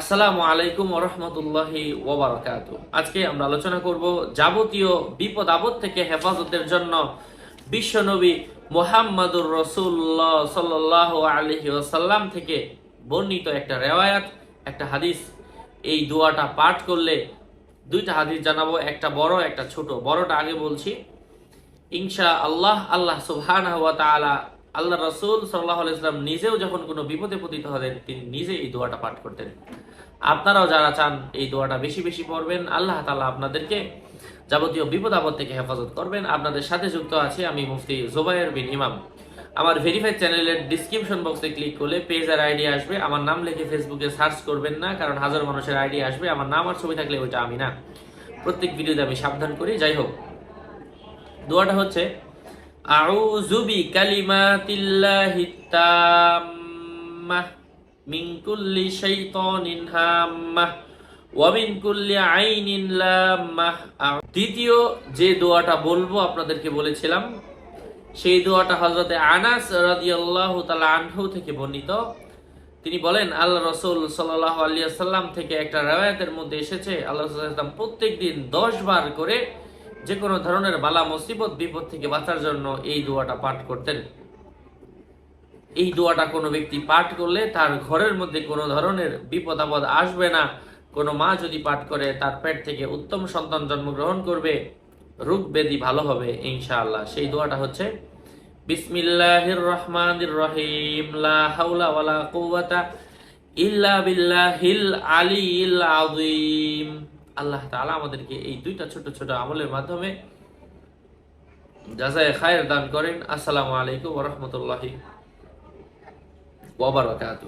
আসসালামু আলাইকুম ওরহমতুল্লাহি ওবরাকাত আজকে আমরা আলোচনা করব যাবতীয় বিপদ আপদ থেকে হেফাজতের জন্য বিশ্বনবী মোহাম্মদুর রসুল্লাহ সাল্লাহ আলহি ওসাল্লাম থেকে বর্ণিত একটা রেওয়ায়াত, একটা হাদিস। এই দোয়াটা পাঠ করলে দুইটা হাদিস জানাব, একটা বড়, একটা ছোট। বড়টা আগে বলছি ইনশা আল্লাহ আল্লাহ সুবহান আল্লাহ রসুল সাল্লাহ ইসলাম নিজেও যখন কোনো বিপদে পতিত হতেন তিনি নিজে এই দোয়াটা পাঠ করতেন। আপনারাও যারা চান এই দোয়াটা বেশি বেশি পড়বেন, আল্লাহ তালা আপনাদেরকে যাবতীয় বিপদ আপদ থেকে হেফাজত করবেন। আপনাদের সাথে যুক্ত আছি আমি মুফতি জোবায়ের বিন ইমাম আমার ভেরিফাইড চ্যানেলের ডিসক্রিপশন বক্সে ক্লিক করলে পেজ আর আইডি আসবে। আমার নাম লিখে ফেসবুকে সার্চ করবেন না, কারণ হাজার মানুষের আইডি আসবে। আমার নাম আর ছবি থাকলে ওইটা আমি না। প্রত্যেক ভিডিওতে আমি সাবধান করি। যাই হোক, দোয়াটা হচ্ছে আউযু বিকালিমাতিল্লাহি তাম্মাহ মিন কুল্লি শাইতানিন হাম্মাহ ওয়া মিন কুল্লি আইনিন লাম্মাহ। দ্বিতীয় যে দোয়াটা বলব আপনাদেরকে বলেছিলাম, সেই দোয়াটা হজরতে আনাস রাদিয়াল্লাহু তাআলা আনহু থেকে বর্ণিত। তিনি বলেন, আল্লাহ রসুল সাল্লাহ আলিয়া সাল্লাম থেকে একটা রেওয়ায়তের মধ্যে এসেছে। আল্লাহ রসুল্লাম প্রত্যেক দিন দশ বার করে যে কোনো ধরনের বালা, মুসিবত, বিপদ থেকে বাঁচার জন্য এই দোয়াটা পাঠ করতেন। এই দোয়াটা কোনো ব্যক্তি পাঠ করলে তার ঘরের মধ্যে কোনো ধরনের বিপদ আপদ আসবে না। কোনো মা যদি পাঠ করে, তার পেট থেকে উত্তম সন্তান জন্মগ্রহণ করবে, রোগ ব্যাধি ভালো হবে, ইনশাআল্লাহ। সেই দোয়াটা হচ্ছে, বিসমিল্লাহির রহমানির রহিম, লা হাওলা ওয়ালা কুওয়াতা ইল্লা বিল্লাহিল আলিয়্যিল আযীম। আল্লাহ তালা আমাদেরকে এই দুইটা ছোট ছোট আমলের মাধ্যমে জাযায়ে খায়ের দান করেন। আসসালামু আলাইকুম রহমতুল্লাহি কাত